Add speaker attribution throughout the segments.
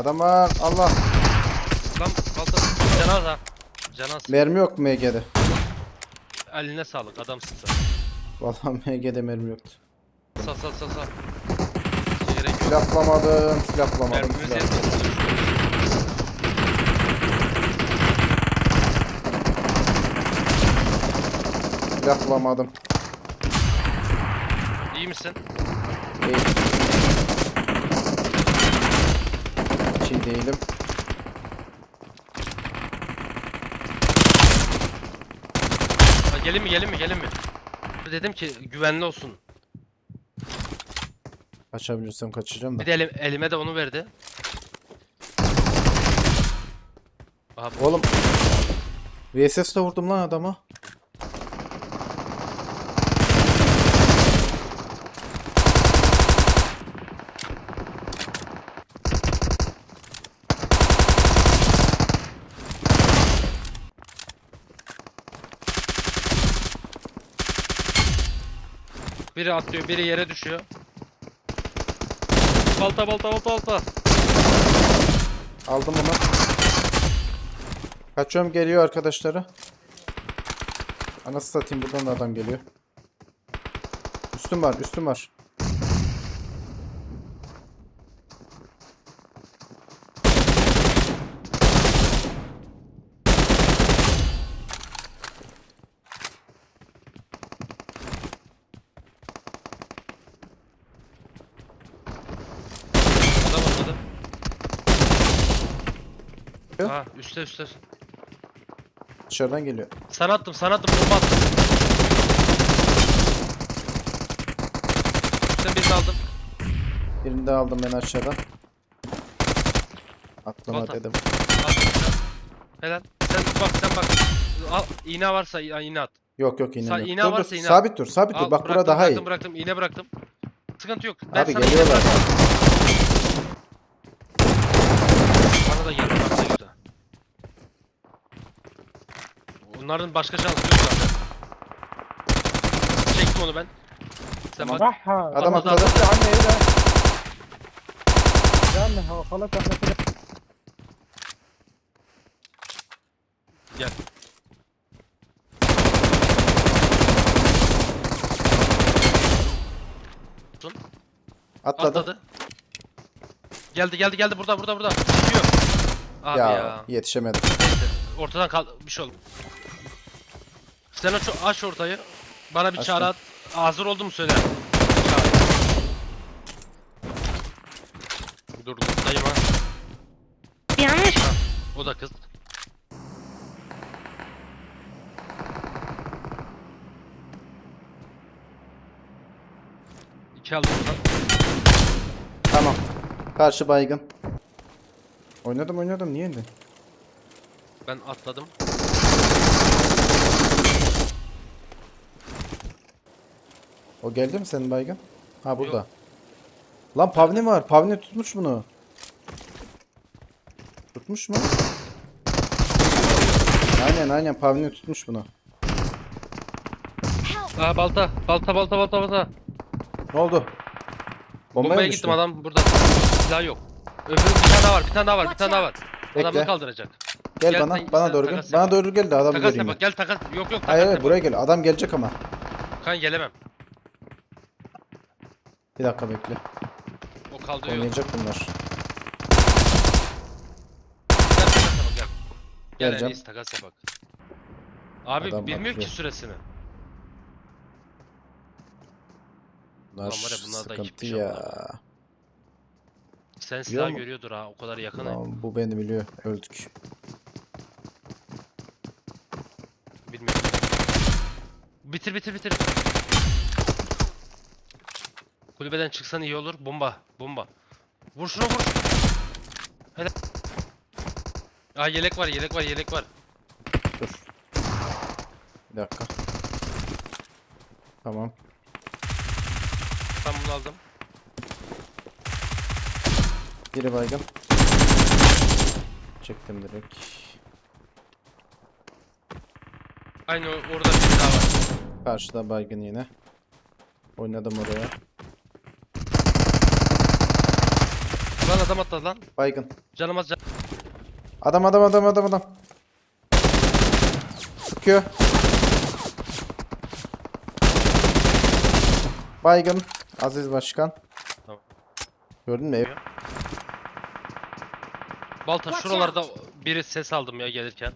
Speaker 1: Adam var. Allah.
Speaker 2: Lan kaldı. Canaz ha. Canaz.
Speaker 1: Mermi yok MG'de.
Speaker 2: Eline sağlık adamsın sen.
Speaker 1: Vallahi MG'de mermi yoktu.
Speaker 2: Sal sal sal sal. Gerek yok.
Speaker 1: Silahlamadım. Silahlamadım.
Speaker 2: Mermimiz
Speaker 1: silah.
Speaker 2: yetmez.
Speaker 1: Silahlamadım.
Speaker 2: İyi misin?
Speaker 1: Değil. Hiç iyi değilim.
Speaker 2: Ha, gelin mi gelin mi gelin mi? Dedim ki güvenli olsun.
Speaker 1: Kaçabilirsem kaçacağım da.
Speaker 2: Bir de elim- elime de onu verdi. Aha bu-
Speaker 1: Oğlum. VSS'le vurdum lan adama.
Speaker 2: Biri atlıyor, biri yere düşüyor. Balta balta balta balta.
Speaker 1: Aldım onu. Kaçıyorum geliyor arkadaşları. Anası satayım buradan da adam geliyor. Üstüm var üstüm var.
Speaker 2: Adam atladı.
Speaker 1: Yok.
Speaker 2: Ha üstte üstte.
Speaker 1: Dışarıdan geliyor.
Speaker 2: Sana attım sana attım bomba attım. Üstten birini aldım.
Speaker 1: Birini de aldım ben aşağıdan. Atlama
Speaker 2: Volta.
Speaker 1: dedim.
Speaker 2: Attım. Helal. Sen bak sen bak. Al iğne varsa i- iğne at.
Speaker 1: Yok yok iğne
Speaker 2: Sa-
Speaker 1: yok.
Speaker 2: iğne
Speaker 1: dur, dur.
Speaker 2: varsa iğne.
Speaker 1: Sabit dur sabit dur.
Speaker 2: Al,
Speaker 1: Bak
Speaker 2: bıraktım,
Speaker 1: bura daha iyi.
Speaker 2: bıraktım, Bıraktım iğne bıraktım. Sıkıntı yok. Ben
Speaker 1: Abi
Speaker 2: sana iğne
Speaker 1: geliyorlar.
Speaker 2: bıraktım. Bana da geldi bana da geldi. Onların başka şansı yok zaten. Çektim onu ben. Sen bak.
Speaker 3: صح
Speaker 1: Adam
Speaker 2: atladı,
Speaker 1: atladı.
Speaker 2: atladı.
Speaker 3: عني ايه ده؟ استنى هو خلاص احنا كده
Speaker 2: Gel.
Speaker 1: Atladı.
Speaker 2: Atladı. Geldi geldi geldi burada burada burada. Çıkıyor. Abi
Speaker 1: Ya,
Speaker 2: ya.
Speaker 1: yetişemedim.
Speaker 2: Neyse. Ortadan kal bir şey oldu. Sen aç, aç ortayı. Bana bir
Speaker 1: Açtım.
Speaker 2: çağrı at. Hazır oldu mu söyle. Çağrı. Dur dur dayım ha.
Speaker 4: Yanlış.
Speaker 2: O da kız. İki aldım buradan.
Speaker 1: Tamam. Karşı baygın. Oynadım oynadım niye indin?
Speaker 2: Ben atladım.
Speaker 1: O geldi mi senin baygın? Ha burada. Lan Pavni var. Pavni tutmuş bunu. Tutmuş mu? Aynen aynen Pavni tutmuş bunu.
Speaker 2: Aa balta. Balta balta balta balta.
Speaker 1: Ne oldu? Bombaya,
Speaker 2: Bombaya gittim adam burada. Silah yok. Öbürü bir tane daha var. Bir tane daha var. Bir tane daha var.
Speaker 1: Bekle.
Speaker 2: Adamı kaldıracak.
Speaker 1: Gel,
Speaker 2: Gel
Speaker 1: bana
Speaker 2: sen-
Speaker 1: bana doğru gel.
Speaker 2: takas
Speaker 1: Bana doğru gel de adamı
Speaker 2: Takas
Speaker 1: göreyim.
Speaker 2: yap bak. Gel takas. Yok yok takas
Speaker 1: Hayır hayır buraya gel. Adam gelecek ama.
Speaker 2: Kan gelemem.
Speaker 1: Bir dakika bekle.
Speaker 2: O kaldırıyor.
Speaker 1: Oynayacak bunlar.
Speaker 2: Gel takas yap gel. Gel en
Speaker 1: Geleceğim.
Speaker 2: iyisi takas yap bak. Abi
Speaker 1: Adam
Speaker 2: bilmiyor ki
Speaker 1: atlıyor.
Speaker 2: süresini.
Speaker 1: Bunlar
Speaker 2: Ulan var ya, bunlar da
Speaker 1: sıkıntı
Speaker 2: ekipmiş
Speaker 1: ya.
Speaker 2: Sen silah
Speaker 1: mu?
Speaker 2: görüyordur ha. O kadar yakın.
Speaker 1: Lan bu beni biliyor. Öldük.
Speaker 2: Bilmiyorum. Bitir bitir bitir. Kulübeden çıksan iyi olur. Bomba. Bomba. Vur şunu vur. Hele. Aa yelek var yelek var yelek var.
Speaker 1: Dur. Bir dakika. Tamam.
Speaker 2: Ben bunu aldım.
Speaker 1: Biri baygın. Çektim direkt.
Speaker 2: Aynı orada bir daha var.
Speaker 1: Karşıda baygın yine. Oynadım oraya.
Speaker 2: Lan adam atladı lan.
Speaker 1: Baygın.
Speaker 2: Canım az can.
Speaker 1: Adam adam adam adam adam. Sıkıyor. Baygın. Aziz Başkan.
Speaker 2: Tamam.
Speaker 1: Gördün mü? ev?
Speaker 2: Balta
Speaker 4: Watch
Speaker 2: şuralarda biri ses aldım ya gelirken.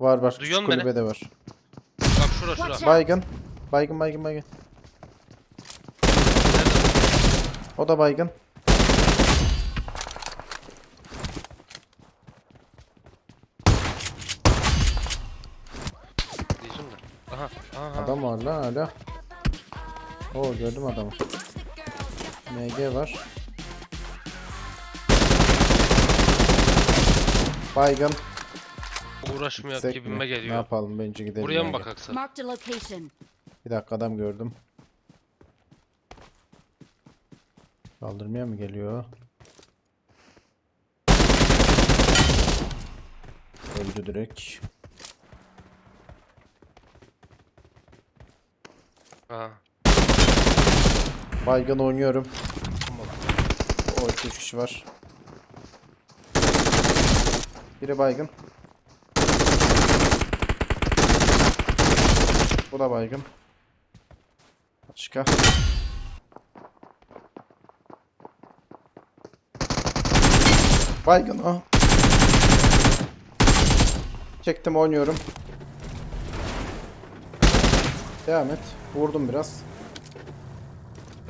Speaker 1: Var var.
Speaker 2: Duyuyor
Speaker 1: Küçük
Speaker 2: musun beni?
Speaker 1: kulübede var.
Speaker 2: Bak şura şura.
Speaker 4: Watch
Speaker 1: Baygın. Baygın baygın baygın.
Speaker 2: Nerede?
Speaker 1: O da baygın.
Speaker 2: Diyeceğim de. Aha. Aha.
Speaker 1: Adam var lan hala. Oo gördüm adamı. MG var. Baygın.
Speaker 2: Uğraşmıyor
Speaker 1: Gitsek mi?
Speaker 2: gibime
Speaker 1: Ne
Speaker 2: geliyor.
Speaker 1: yapalım bence gidelim.
Speaker 2: Buraya mı
Speaker 1: ya.
Speaker 2: bak aksa?
Speaker 4: Marked a location.
Speaker 1: Bir dakika adam gördüm. Kaldırmaya mı geliyor? Öldü direkt.
Speaker 2: Aha.
Speaker 1: Baygın oynuyorum. O iki kişi var. Biri baygın. Bu da baygın. Başka. Baygın o. Çektim oynuyorum. Devam et. Vurdum biraz.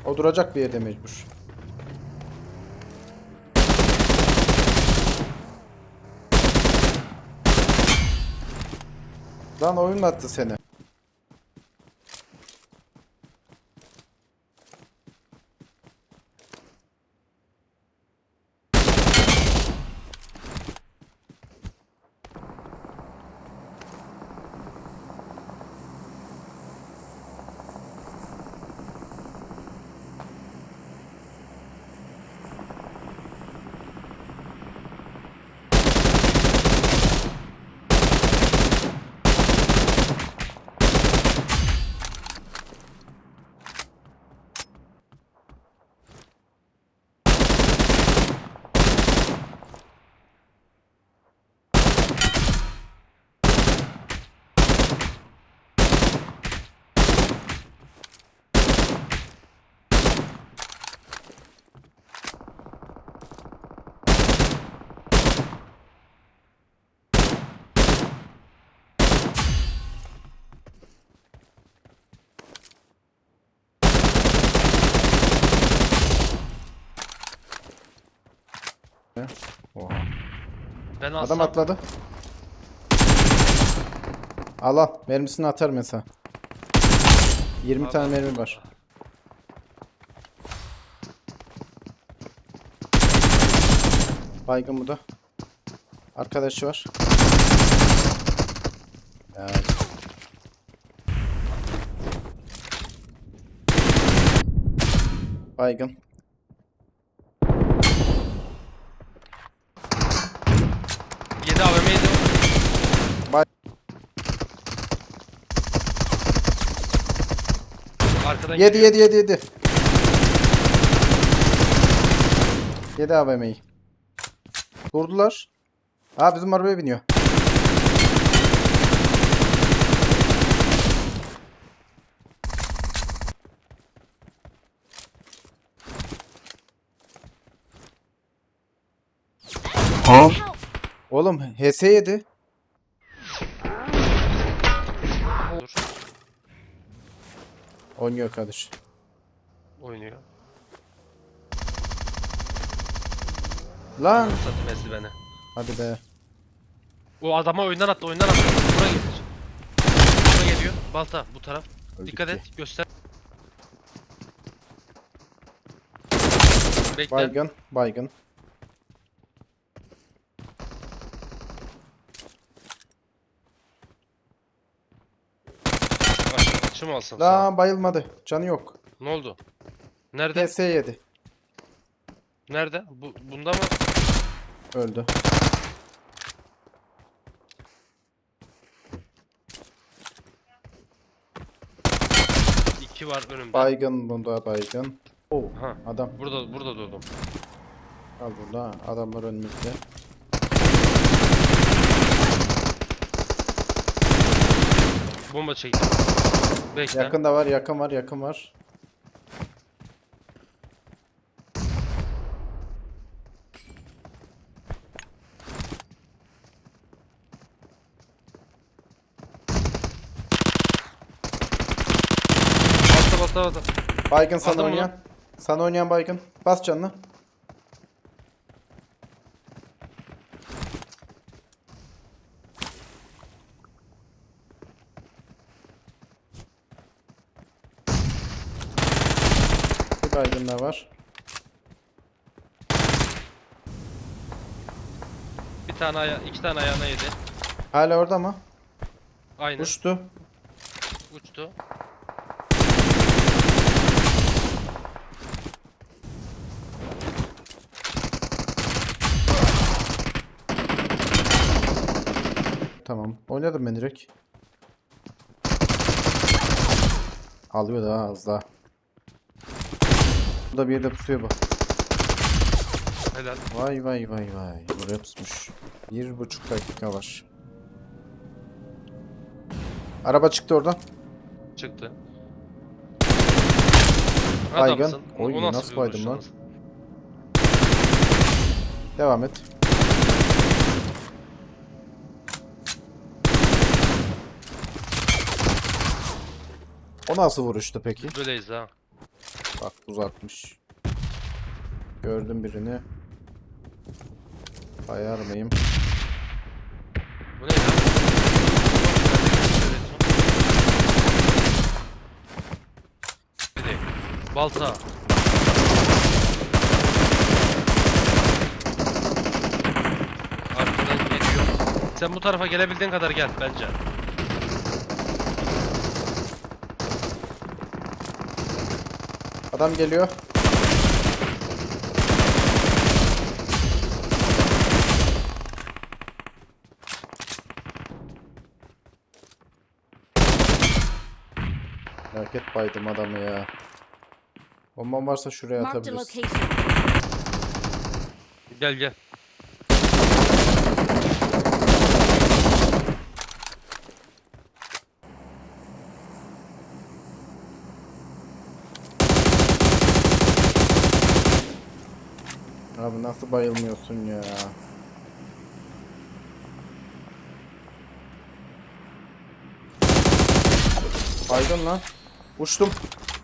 Speaker 1: O duracak bir yerde mecbur. Lan oyun attı seni. Oha.
Speaker 2: Ben
Speaker 1: Adam atladı. Al al. Mermisini atar mesela. 20 tane mermi var. Baygın bu da. Arkadaşı var. Ya. Baygın.
Speaker 2: Yedi AVM yedi.
Speaker 1: Bay-
Speaker 2: Arkadan
Speaker 1: 7
Speaker 2: geliyor.
Speaker 1: 7 7 7. 7 AVM'yi. Durdular. Ha bizim arabaya biniyor.
Speaker 4: Help!
Speaker 1: Oğlum HS yedi. Oynuyor kardeş.
Speaker 2: Oynuyor.
Speaker 1: Lan.
Speaker 2: Satayım ezdi beni.
Speaker 1: Hadi be.
Speaker 2: O adama oyundan attı oyundan attı. Buraya gelir. Buraya geliyor. Balta bu taraf.
Speaker 1: Öldük
Speaker 2: Dikkat
Speaker 1: ki.
Speaker 2: et. Göster. Bekle.
Speaker 1: Baygın. Baygın.
Speaker 2: Aç- Açım alsın sana.
Speaker 1: Lan bayılmadı. Canı yok.
Speaker 2: Ne oldu? Nerede?
Speaker 1: HS yedi.
Speaker 2: Nerede? Bu, bunda mı?
Speaker 1: Öldü.
Speaker 2: İki var önümde.
Speaker 1: Baygın bunda baygın. Oo,
Speaker 2: Ha.
Speaker 1: adam.
Speaker 2: Burada burada durdum.
Speaker 1: Al burada. Adamlar önümüzde.
Speaker 2: Bomba çektim. Bekle.
Speaker 1: Yakın da var, yakın var, yakın var.
Speaker 2: Bastı bastı bastı.
Speaker 1: Baygın sana
Speaker 2: bunu.
Speaker 1: oynayan. Sana oynayan baygın. Bas canını. Baygın da var.
Speaker 2: Bir tane aya iki tane ayağına yedi.
Speaker 1: Hala orada mı?
Speaker 2: Aynı.
Speaker 1: Uçtu.
Speaker 2: Uçtu.
Speaker 1: Tamam. Oynadım ben direkt. Alıyor daha az daha. Bu da bir yerde pusuyor bu.
Speaker 2: Helal.
Speaker 1: Vay vay vay vay. Buraya pusmuş. Bir buçuk dakika var. Araba çıktı oradan.
Speaker 2: Çıktı.
Speaker 1: Baygın.
Speaker 2: Adamsın.
Speaker 1: Oy, nasıl
Speaker 2: bir
Speaker 1: baydım lan? Devam et. O nasıl vuruştu peki?
Speaker 2: Böyleyiz ha.
Speaker 1: Bak uzatmış. Gördüm birini. Ayar mıyım?
Speaker 2: Bu ne ya? Biri. Balta. Arkadan geliyor. Sen bu tarafa gelebildiğin kadar gel bence.
Speaker 1: Adam geliyor. Felaket baydım adamı ya. Bombam varsa şuraya
Speaker 4: Marked a
Speaker 1: atabiliriz.
Speaker 4: location.
Speaker 2: Gel gel.
Speaker 1: Abi nasıl bayılmıyorsun ya? Baydın lan. Uçtum.